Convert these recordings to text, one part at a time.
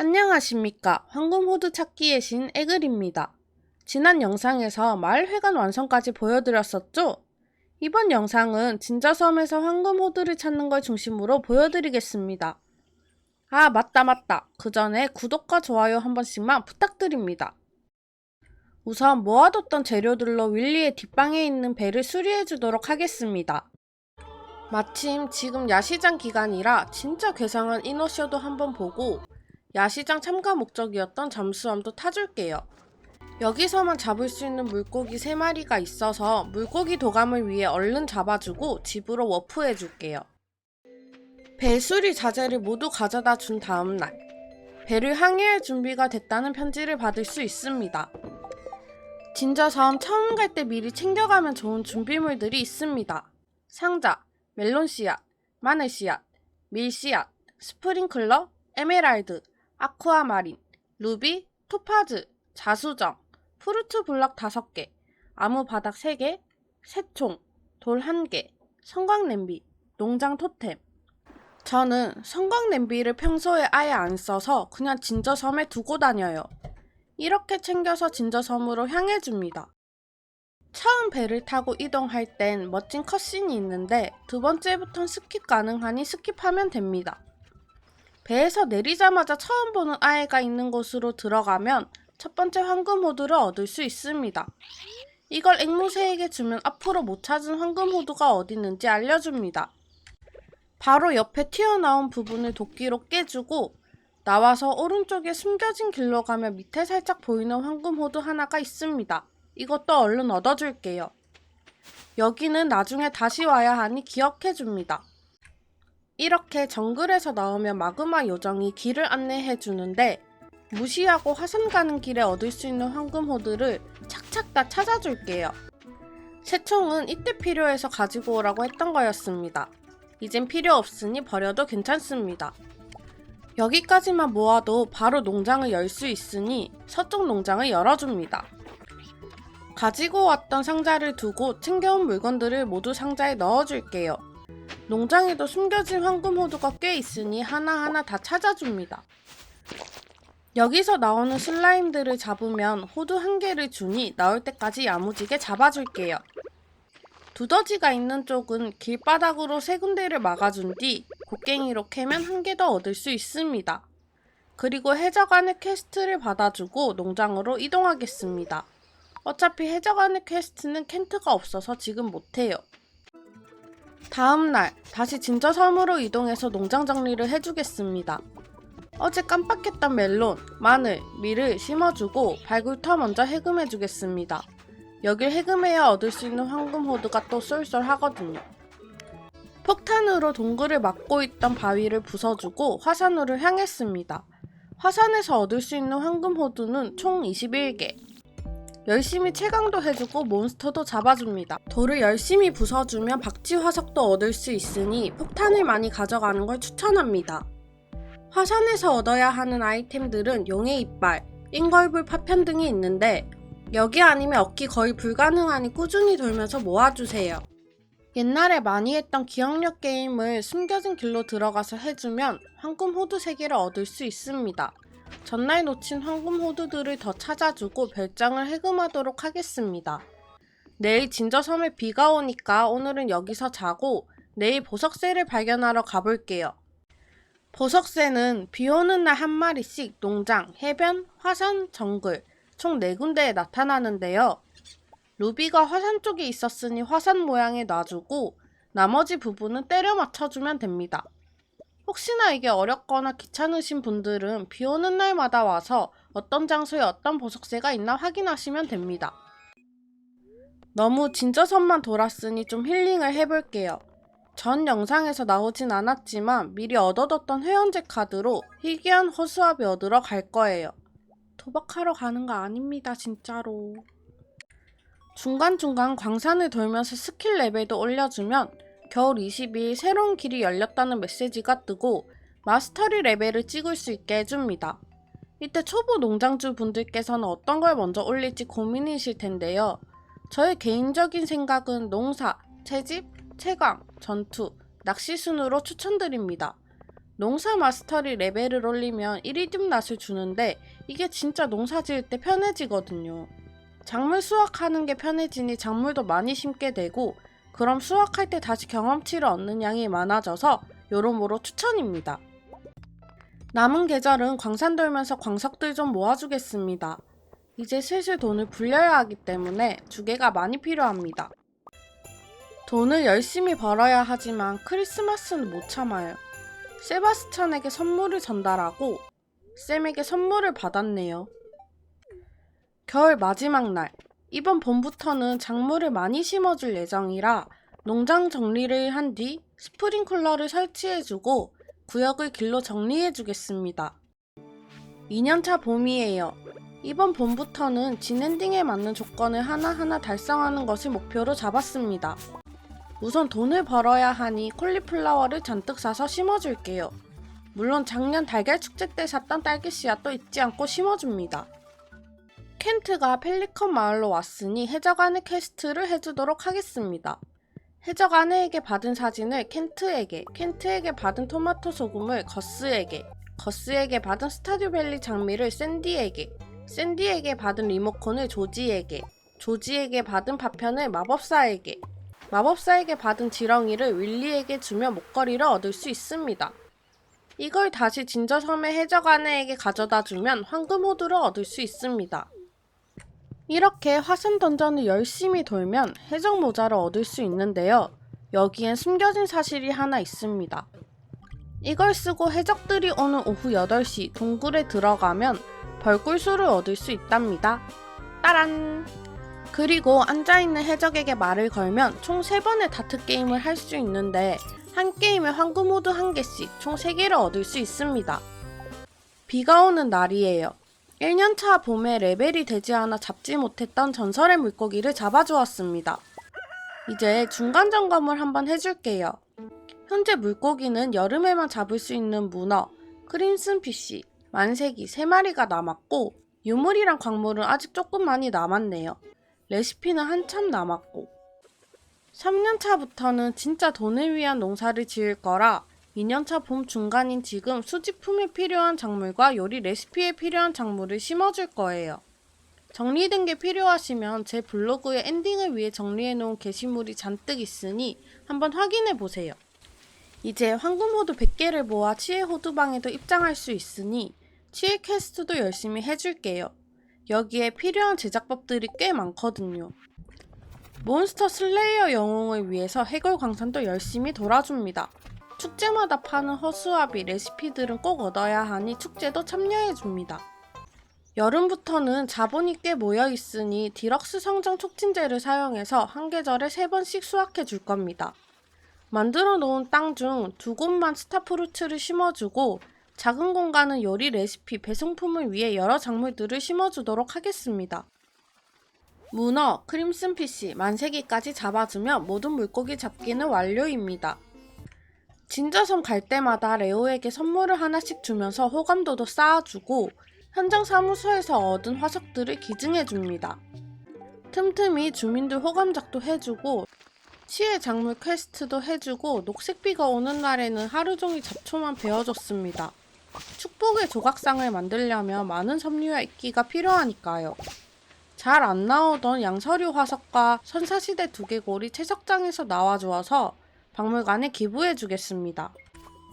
안녕하십니까. 황금호두 찾기의 신 에글입니다. 지난 영상에서 마을회관 완성까지 보여드렸었죠? 이번 영상은 진저섬에서 황금호두를 찾는 걸 중심으로 보여드리겠습니다. 아, 맞다, 맞다. 그 전에 구독과 좋아요 한 번씩만 부탁드립니다. 우선 모아뒀던 재료들로 윌리의 뒷방에 있는 배를 수리해 주도록 하겠습니다. 마침 지금 야시장 기간이라 진짜 괴상한 이너쇼도 한번 보고 야시장 참가 목적이었던 잠수함도 타줄게요. 여기서만 잡을 수 있는 물고기 3마리가 있어서 물고기 도감을 위해 얼른 잡아주고 집으로 워프해줄게요. 배수리 자재를 모두 가져다 준 다음날 배를 항해할 준비가 됐다는 편지를 받을 수 있습니다. 진저섬 처음 갈 때 미리 챙겨가면 좋은 준비물들이 있습니다. 상자, 멜론 씨앗, 마늘 씨앗, 밀 씨앗, 스프링클러, 에메랄드, 아쿠아마린, 루비, 토파즈, 자수정, 프루트 블럭 5개, 나무 바닥 3개, 새총, 돌 1개, 성광 냄비, 농장 토템. 저는 성광 냄비를 평소에 아예 안 써서 그냥 진저섬에 두고 다녀요. 이렇게 챙겨서 진저섬으로 향해 줍니다. 처음 배를 타고 이동할 땐 멋진 컷신이 있는데 두 번째부턴 스킵 가능하니 스킵하면 됩니다. 배에서 내리자마자 처음 보는 아이가 있는 곳으로 들어가면 첫 번째 황금 호두를 얻을 수 있습니다. 이걸 앵무새에게 주면 앞으로 못 찾은 황금 호두가 어디 있는지 알려줍니다. 바로 옆에 튀어나온 부분을 도끼로 깨주고 나와서 오른쪽에 숨겨진 길로 가면 밑에 살짝 보이는 황금 호두 하나가 있습니다. 이것도 얼른 얻어줄게요. 여기는 나중에 다시 와야 하니 기억해줍니다. 이렇게 정글에서 나오면 마그마 요정이 길을 안내해 주는데 무시하고 화산 가는 길에 얻을 수 있는 황금 호드를 착착 다 찾아줄게요. 새총은 이때 필요해서 가지고 오라고 했던 거였습니다. 이젠 필요 없으니 버려도 괜찮습니다. 여기까지만 모아도 바로 농장을 열 수 있으니 서쪽 농장을 열어줍니다. 가지고 왔던 상자를 두고 챙겨온 물건들을 모두 상자에 넣어줄게요. 농장에도 숨겨진 황금 호두가 꽤 있으니 하나하나 다 찾아줍니다. 여기서 나오는 슬라임들을 잡으면 호두 한 개를 주니 나올 때까지 야무지게 잡아줄게요. 두더지가 있는 쪽은 길바닥으로 세 군데를 막아준 뒤 곡괭이로 캐면 한 개 더 얻을 수 있습니다. 그리고 해적안의 퀘스트를 받아주고 농장으로 이동하겠습니다. 어차피 해적안의 퀘스트는 켄트가 없어서 지금 못해요. 다음 날 다시 진저섬으로 이동해서 농장 정리를 해주겠습니다. 어제 깜빡했던 멜론, 마늘, 밀을 심어주고 발굴터 먼저 해금해주겠습니다. 여길 해금해야 얻을 수 있는 황금호두가 또 쏠쏠하거든요. 폭탄으로 동굴을 막고 있던 바위를 부숴주고 화산으로 향했습니다. 화산에서 얻을 수 있는 황금 호두는 총 21개. 열심히 채광도 해주고 몬스터도 잡아줍니다. 돌을 열심히 부숴주면 박쥐 화석도 얻을 수 있으니 폭탄을 많이 가져가는 걸 추천합니다. 화산에서 얻어야 하는 아이템들은 용의 이빨, 인걸불 파편 등이 있는데 여기 아니면 얻기 거의 불가능하니 꾸준히 돌면서 모아주세요. 옛날에 많이 했던 기억력 게임을 숨겨진 길로 들어가서 해주면 황금 호두 3개를 얻을 수 있습니다. 전날 놓친 황금 호두들을 더 찾아주고 별장을 해금하도록 하겠습니다. 내일 진저섬에 비가 오니까 오늘은 여기서 자고 내일 보석새를 발견하러 가볼게요. 보석새는 비 오는 날 한 마리씩 농장, 해변, 화산, 정글 총 4군데에 나타나는데요. 루비가 화산 쪽에 있었으니 화산 모양에 놔주고 나머지 부분은 때려 맞춰주면 됩니다. 혹시나 이게 어렵거나 귀찮으신 분들은 비 오는 날마다 와서 어떤 장소에 어떤 보석새가 있나 확인하시면 됩니다. 너무 진저섬만 돌았으니 좀 힐링을 해볼게요. 전 영상에서 나오진 않았지만 미리 얻어뒀던 회원제 카드로 희귀한 허수아비 얻으러 갈 거예요. 도박하러 가는 거 아닙니다, 진짜로. 중간중간 광산을 돌면서 스킬 레벨도 올려주면 겨울 20일 새로운 길이 열렸다는 메시지가 뜨고 마스터리 레벨을 찍을 수 있게 해줍니다. 이때 초보 농장주 분들께서는 어떤 걸 먼저 올릴지 고민이실 텐데요. 저의 개인적인 생각은 농사, 채집, 채광, 전투, 낚시 순으로 추천드립니다. 농사 마스터리 레벨을 올리면 이리듐 낫을 주는데 이게 진짜 농사 지을 때 편해지거든요. 작물 수확하는 게 편해지니 작물도 많이 심게 되고 그럼 수확할 때 다시 경험치를 얻는 양이 많아져서 요러모로 추천입니다. 남은 계절은 광산 돌면서 광석들 좀 모아주겠습니다. 이제 슬슬 돈을 불려야 하기 때문에 주개가 많이 필요합니다. 돈을 열심히 벌어야 하지만 크리스마스는 못 참아요. 세바스찬에게 선물을 전달하고 쌤에게 선물을 받았네요. 겨울 마지막 날, 이번 봄부터는 작물을 많이 심어줄 예정이라 농장 정리를 한 뒤 스프링클러를 설치해주고 구역을 길로 정리해주겠습니다. 2년차 봄이에요. 이번 봄부터는 진엔딩에 맞는 조건을 하나하나 달성하는 것을 목표로 잡았습니다. 우선 돈을 벌어야 하니 콜리플라워를 잔뜩 사서 심어줄게요. 물론 작년 달걀 축제 때 샀던 딸기 씨앗도 잊지 않고 심어줍니다. 켄트가 펠리컨 마을로 왔으니 해적 아내 퀘스트를 해주도록 하겠습니다. 해적 아내에게 받은 사진을 켄트에게, 켄트에게 받은 토마토 소금을 거스에게, 거스에게 받은 스타듀밸리 장미를 샌디에게, 샌디에게 받은 리모컨을 조지에게, 조지에게 받은 파편을 마법사에게, 마법사에게 받은 지렁이를 윌리에게 주며 목걸이를 얻을 수 있습니다. 이걸 다시 진저섬의 해적 아내에게 가져다 주면 황금 호두를 얻을 수 있습니다. 이렇게 화산 던전을 열심히 돌면 해적 모자를 얻을 수 있는데요. 여기엔 숨겨진 사실이 하나 있습니다. 이걸 쓰고 해적들이 오는 오후 8시 동굴에 들어가면 벌꿀수를 얻을 수 있답니다. 따란! 그리고 앉아있는 해적에게 말을 걸면 총 3번의 다트 게임을 할 수 있는데 한 게임에 황금 호두 한 개씩 총 3개를 얻을 수 있습니다. 비가 오는 날이에요. 1년차 봄에 레벨이 되지 않아 잡지 못했던 전설의 물고기를 잡아주었습니다. 이제 중간 점검을 한번 해줄게요. 현재 물고기는 여름에만 잡을 수 있는 문어, 크림슨 피쉬, 만세기 3마리가 남았고 유물이랑 광물은 아직 조금 많이 남았네요. 레시피는 한참 남았고 3년차부터는 진짜 돈을 위한 농사를 지을 거라 2년차 봄 중간인 지금 수집품에 필요한 작물과 요리 레시피에 필요한 작물을 심어줄 거예요. 정리된 게 필요하시면 제 블로그에 엔딩을 위해 정리해 놓은 게시물이 잔뜩 있으니 한번 확인해 보세요. 이제 황금호두 100개를 모아 치의 호두방에도 입장할 수 있으니 치의 퀘스트도 열심히 해줄게요. 여기에 필요한 제작법들이 꽤 많거든요. 몬스터 슬레이어 영웅을 위해서 해골 광산도 열심히 돌아줍니다. 축제마다 파는 허수아비 레시피들은 꼭 얻어야 하니 축제도 참여해줍니다. 여름부터는 자본이 꽤 모여 있으니 디럭스 성장 촉진제를 사용해서 한 계절에 3번씩 수확해 줄 겁니다. 만들어 놓은 땅 중 두 곳만 스타프루츠를 심어주고 작은 공간은 요리 레시피 배송품을 위해 여러 작물들을 심어주도록 하겠습니다. 문어, 크림슨 피쉬, 만세기까지 잡아주면 모든 물고기 잡기는 완료입니다. 진저섬 갈 때마다 레오에게 선물을 하나씩 주면서 호감도도 쌓아주고 현장 사무소에서 얻은 화석들을 기증해줍니다. 틈틈이 주민들 호감작도 해주고 시의 작물 퀘스트도 해주고 녹색비가 오는 날에는 하루 종일 잡초만 베어줬습니다. 축복의 조각상을 만들려면 많은 섬유와 이끼가 필요하니까요. 잘 안 나오던 양서류 화석과 선사시대 두개골이 채석장에서 나와 주어서 박물관에 기부해 주겠습니다.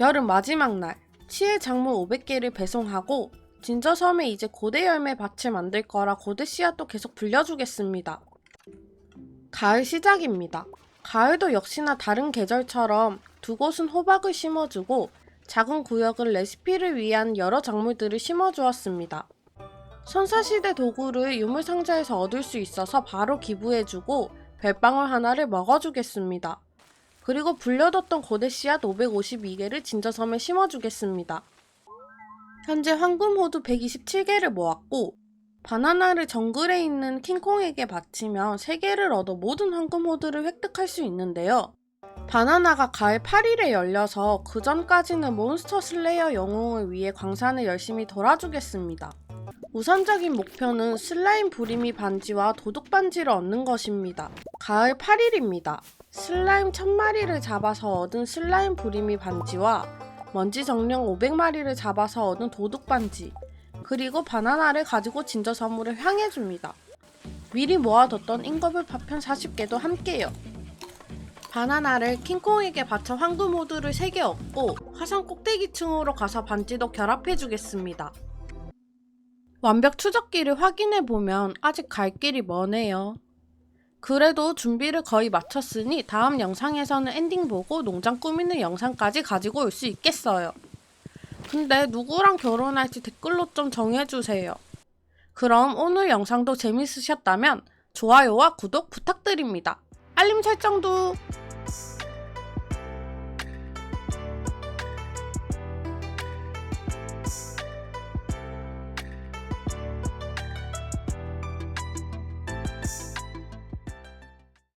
여름 마지막 날, 치의 작물 500개를 배송하고 진저섬에 이제 고대 열매 밭을 만들 거라 고대 씨앗도 계속 불려주겠습니다. 가을 시작입니다. 가을도 역시나 다른 계절처럼 두 곳은 호박을 심어주고 작은 구역은 레시피를 위한 여러 작물들을 심어주었습니다. 선사시대 도구를 유물상자에서 얻을 수 있어서 바로 기부해주고 별방울 하나를 먹어주겠습니다. 그리고 불려뒀던 고대 씨앗 552개를 진저섬에 심어주겠습니다. 현재 황금호두 127개를 모았고 바나나를 정글에 있는 킹콩에게 바치면 3개를 얻어 모든 황금호두를 획득할 수 있는데요. 바나나가 가을 8일에 열려서 그 전까지는 몬스터 슬레이어 영웅을 위해 광산을 열심히 돌아주겠습니다. 우선적인 목표는 슬라임 부리미 반지와 도둑 반지를 얻는 것입니다. 가을 8일입니다. 슬라임 1000마리를 잡아서 얻은 슬라임 부리미 반지와 먼지 정령 500마리를 잡아서 얻은 도둑 반지, 그리고 바나나를 가지고 진저 섬으로 향해 줍니다. 미리 모아뒀던 잉거블 파편 40개도 함께요. 바나나를 킹콩에게 바쳐 황금 호두를 3개 얻고 화산 꼭대기층으로 가서 반지도 결합해 주겠습니다. 완벽 추적기를 확인해 보면 아직 갈 길이 머네요. 그래도 준비를 거의 마쳤으니 다음 영상에서는 엔딩 보고 농장 꾸미는 영상까지 가지고 올 수 있겠어요. 근데 누구랑 결혼할지 댓글로 좀 정해주세요. 그럼 오늘 영상도 재밌으셨다면 좋아요와 구독 부탁드립니다. 알림 설정도